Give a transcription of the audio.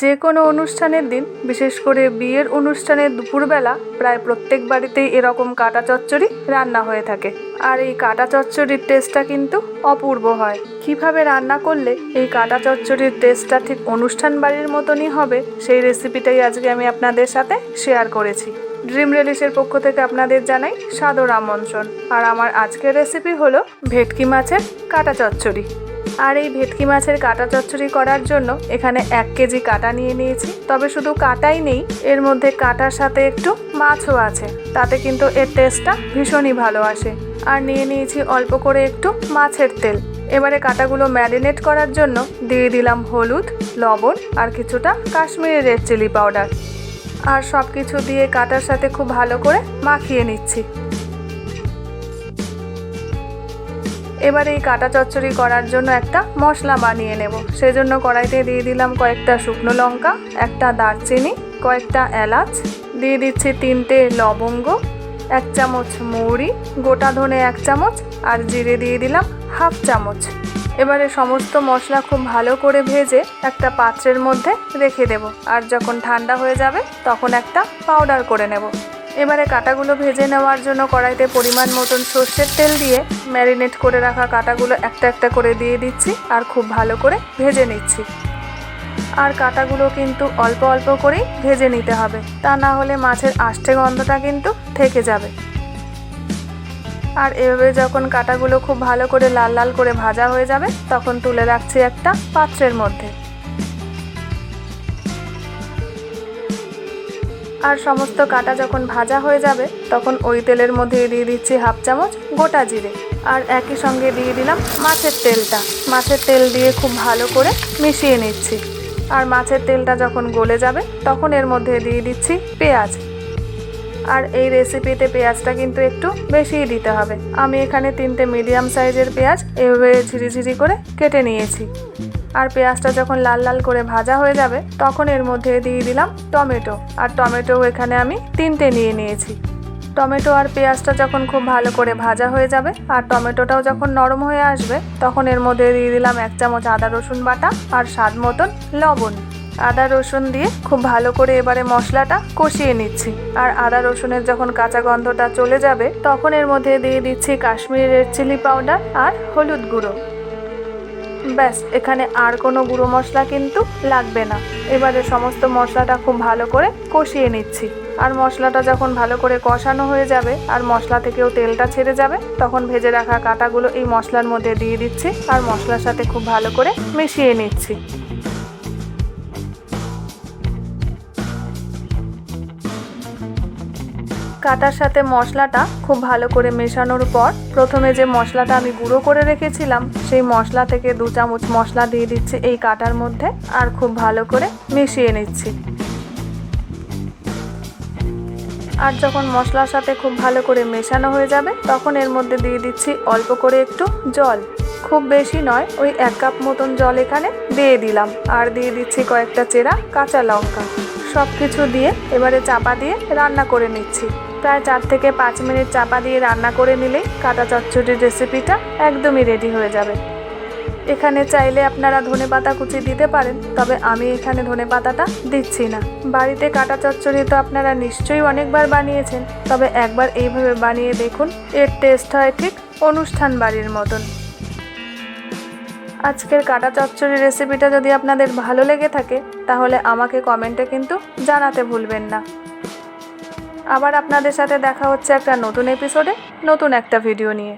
যে কোনো অনুষ্ঠানের দিন, বিশেষ করে বিয়ের অনুষ্ঠানের দুপুরবেলা, প্রায় প্রত্যেক বাড়িতেই এরকম কাটা চচ্চড়ি রান্না হয়ে থাকে। আর এই কাটা চচ্চড়ির টেস্টটা কিন্তু অপূর্ব হয়। কীভাবে রান্না করলে এই কাটা চচ্চড়ির টেস্টটা ঠিক অনুষ্ঠান বাড়ির মতনই হবে, সেই রেসিপিটাই আজকে আমি আপনাদের সাথে শেয়ার করেছি। ড্রিম রেলিসের পক্ষ থেকে আপনাদের জানাই সাদর আমন্ত্রণ। আর আমার আজকের রেসিপি হলো ভেটকি মাছের কাটা চচ্চড়ি। আর এই ভেটকি মাছের কাটা চচ্চড়ি করার জন্য এখানে এক কেজি কাটা নিয়ে নিয়েছি। তবে শুধু কাটাই নেই, এর মধ্যে কাটার সাথে একটু মাছও আছে। তাতে কিন্তু এর টেস্টটা ভীষণই ভালো আসে। আর নিয়ে নিয়েছি অল্প করে একটু মাছের তেল। এবারে কাটাগুলো ম্যারিনেট করার জন্য দিয়ে দিলাম হলুদ, লবণ আর কিছুটা কাশ্মীরি রেড চিলি পাউডার। আর সব কিছু দিয়ে কাটার সাথে খুব ভালো করে মাখিয়ে নিচ্ছি। এবার এই কাটা চচ্চড়ি করার জন্য একটা মশলা বানিয়ে নেব। সেজন্য কড়াইতে দিয়ে দিলাম কয়েকটা শুকনো লঙ্কা, একটা দারচিনি, কয়েকটা এলাচ, দিয়ে দিচ্ছি তিনটে লবঙ্গ, এক চামচ মৌরি, গোটা ধনে এক চামচ আর জিরে দিয়ে দিলাম হাফ চামচ। এবারে সমস্ত মশলা খুব ভালো করে ভেজে একটা পাত্রের মধ্যে রেখে দেব। আর যখন ঠান্ডা হয়ে যাবে, তখন একটা পাউডার করে নেব। এবারে কাটাগুলো ভেজে নেওয়ার জন্য কড়াইতে পরিমাণ মতন সর্ষের তেল দিয়ে ম্যারিনেট করে রাখা কাটাগুলো একটা একটা করে দিয়ে দিচ্ছি আর খুব ভালো করে ভেজে নিচ্ছি। আর কাটাগুলো কিন্তু অল্প অল্প করেই ভেজে নিতে হবে। তা না হলে মাছের আষ্টে গন্ধটা কিন্তু থেকে যাবে। আর এভাবে যখন কাটাগুলো খুব ভালো করে লাল লাল করে ভাজা হয়ে যাবে, তখন তুলে রাখছি একটা পাত্রের মধ্যে। আর সমস্ত কাটা যখন ভাজা হয়ে যাবে, তখন ওই তেলের মধ্যে দিয়ে দিচ্ছি হাফ চামচ গোটা জিরে। আর একই সঙ্গে দিয়ে দিলাম মাছের তেলটা। মাছের তেল দিয়ে খুব ভালো করে মিশিয়ে নিচ্ছি। আর মাছের তেলটা যখন গলে যাবে, তখন এর মধ্যে দিয়ে দিচ্ছি পেঁয়াজ। আর এই রেসিপিতে পেঁয়াজটা কিন্তু একটু বেশিই দিতে হবে। আমি এখানে তিনটে মিডিয়াম সাইজের পেঁয়াজ এভাবে ঝিরিঝিরি করে কেটে নিয়েছি। আর পেঁয়াজটা যখন লাল লাল করে ভাজা হয়ে যাবে, তখন এর মধ্যে দিয়ে দিলাম টমেটো। আর টমেটো এখানে আমি তিনটে নিয়ে নিয়েছি। টমেটো আর পেঁয়াজটা যখন খুব ভালো করে ভাজা হয়ে যাবে, আর টমেটোটাও যখন নরম হয়ে আসবে, তখন এর মধ্যে দিয়ে দিলাম এক চামচ আদা রসুন বাটা আর স্বাদ মতন লবণ। আদা রসুন দিয়ে খুব ভালো করে এবারে মশলাটা কষিয়ে নিচ্ছি। আর আদা রসুনের যখন কাঁচা গন্ধটা চলে যাবে, তখন এর মধ্যে দিয়ে দিচ্ছি কাশ্মীরি রেড চিলি পাউডার আর হলুদ গুঁড়ো। ব্যাস, এখানে আর কোনো গুঁড়ো মশলা কিন্তু লাগবে না। এবারে সমস্ত মশলাটা খুব ভালো করে কষিয়ে নিচ্ছি। আর মশলাটা যখন ভালো করে কষানো হয়ে যাবে, আর মশলা থেকেও তেলটা ছেড়ে যাবে, তখন ভেজে রাখা কাটাগুলো এই মশলার মধ্যে দিয়ে দিচ্ছি, আর মশলার সাথে খুব ভালো করে মিশিয়ে নিচ্ছি। কাটার সাথে মশলাটা খুব ভালো করে মেশানোর পর প্রথমে যে মশলাটা আমি গুঁড়ো করে রেখেছিলাম, সেই মশলা থেকে দু চামচ মশলা দিয়ে দিচ্ছি এই কাটার মধ্যে আর খুব ভালো করে মিশিয়ে নিচ্ছি। আর যখন মশলার সাথে খুব ভালো করে মেশানো হয়ে যাবে, তখন এর মধ্যে দিয়ে দিচ্ছি অল্প করে একটু জল। খুব বেশি নয়, ওই এক কাপ মতন জল এখানে দিয়ে দিলাম। আর দিয়ে দিচ্ছি কয়েকটা চেরা কাঁচা লঙ্কা। সব কিছু দিয়ে এবারে চাপা দিয়ে রান্না করে নিচ্ছি। প্রায় চার থেকে পাঁচ মিনিট চাপা দিয়ে রান্না করে নিলেই কাটা চচ্চড়ির রেসিপিটা একদমই রেডি হয়ে যাবে। এখানে চাইলে আপনারা ধনে পাতা কুচি দিতে পারেন, তবে আমি এখানে ধনে পাতাটা দিচ্ছি না। বাড়িতে কাটা চচ্চড়ি তো আপনারা নিশ্চয়ই অনেকবার বানিয়েছেন, তবে একবার এইভাবে বানিয়ে দেখুন, এর টেস্ট হয় ঠিক অনুষ্ঠান বাড়ির মতন। আজকের কাটা চচ্চড়ি রেসিপিটা যদি আপনাদের ভালো লেগে থাকে, তাহলে আমাকে কমেন্টে কিন্তু জানাতে ভুলবেন না। আবার আপনাদের সাথে দেখা হচ্ছে একটা নতুন এপিসোডে নতুন একটা ভিডিও নিয়ে।